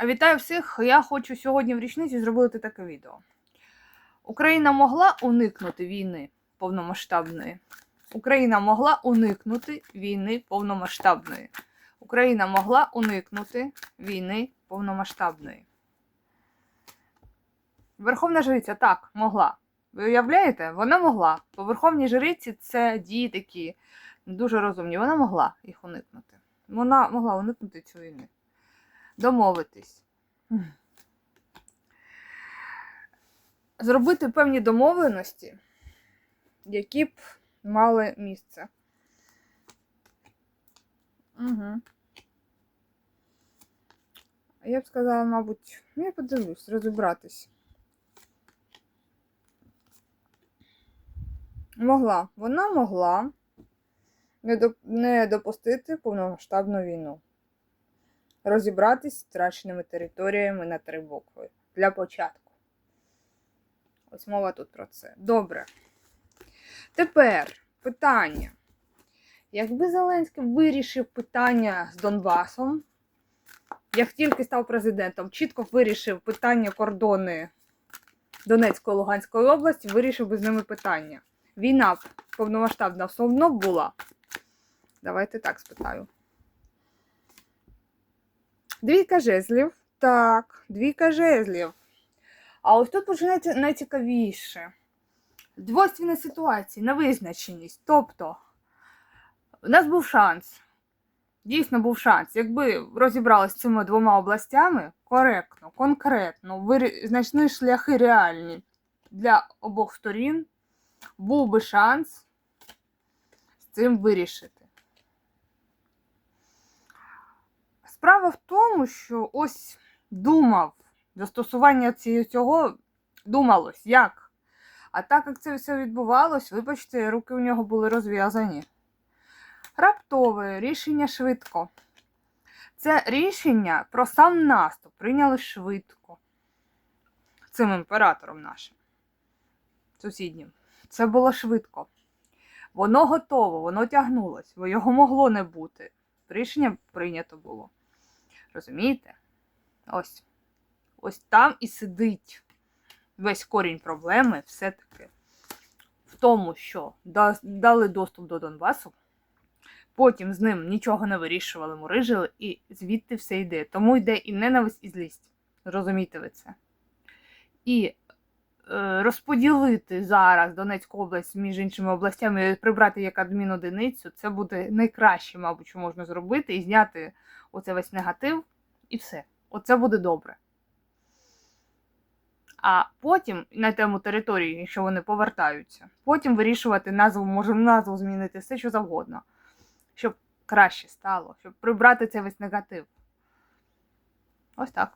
Вітаю всіх! Я хочу сьогодні в річниці зробити таке відео. Україна могла уникнути війни повномасштабної. Україна могла уникнути війни повномасштабної. Україна могла уникнути війни повномасштабної. Верховна жриця так, могла. Ви уявляєте? Вона могла. По Верховній жриці це дії такі дуже розумні. Вона могла їх уникнути. Вона могла уникнути цю війну. Домовитись. Зробити певні домовленості, які б мали місце. Угу. Я б сказала, мабуть, ну я подивлюсь, розібратись. Могла. Вона могла не, не допустити повномасштабну війну. Розібратись з втраченими територіями на три букви. Для початку. Ось мова тут про це. Добре. Тепер питання. Якби Зеленський вирішив питання з Донбасом, як тільки став президентом, чітко вирішив питання кордони Донецької Луганської області, вирішив би з ними питання. Війна повномасштабна все одно була. Давайте так спитаю. Двійка жезлів. Так, двійка жезлів. А ось тут починається найцікавіше. Двойственна ситуація, невизначеність. Тобто, у нас був шанс. Дійсно був шанс. Якби розібралися з цими двома областями коректно, конкретно, знайшли шляхи реальні для обох сторін, був би шанс з цим вирішити. Справа в тому, що ось думав, застосування цього думалось, як. А так як це все відбувалось, вибачте, руки у нього були розв'язані. Раптове рішення швидко. Це рішення про сам наступ прийняли швидко. Цим імператором нашим, сусіднім. Це було швидко. Воно готово, воно тягнулось, бо його могло не бути. Рішення прийнято було. Розумієте? Ось. Ось там і сидить весь корінь проблеми все-таки в тому, що дали доступ до Донбасу, потім з ним нічого не вирішували, мурижили, і звідти все йде. Тому йде і ненависть, і злість. Розумієте ви це? І розподілити зараз Донецьку область між іншими областями, прибрати як адмінодиницю, це буде найкраще, мабуть, що можна зробити, і зняти оце весь негатив, і все. Оце буде добре. А потім на тему території, якщо вони повертаються, потім вирішувати назву, можемо назву змінити все, що завгодно, щоб краще стало, щоб прибрати цей весь негатив. Ось так.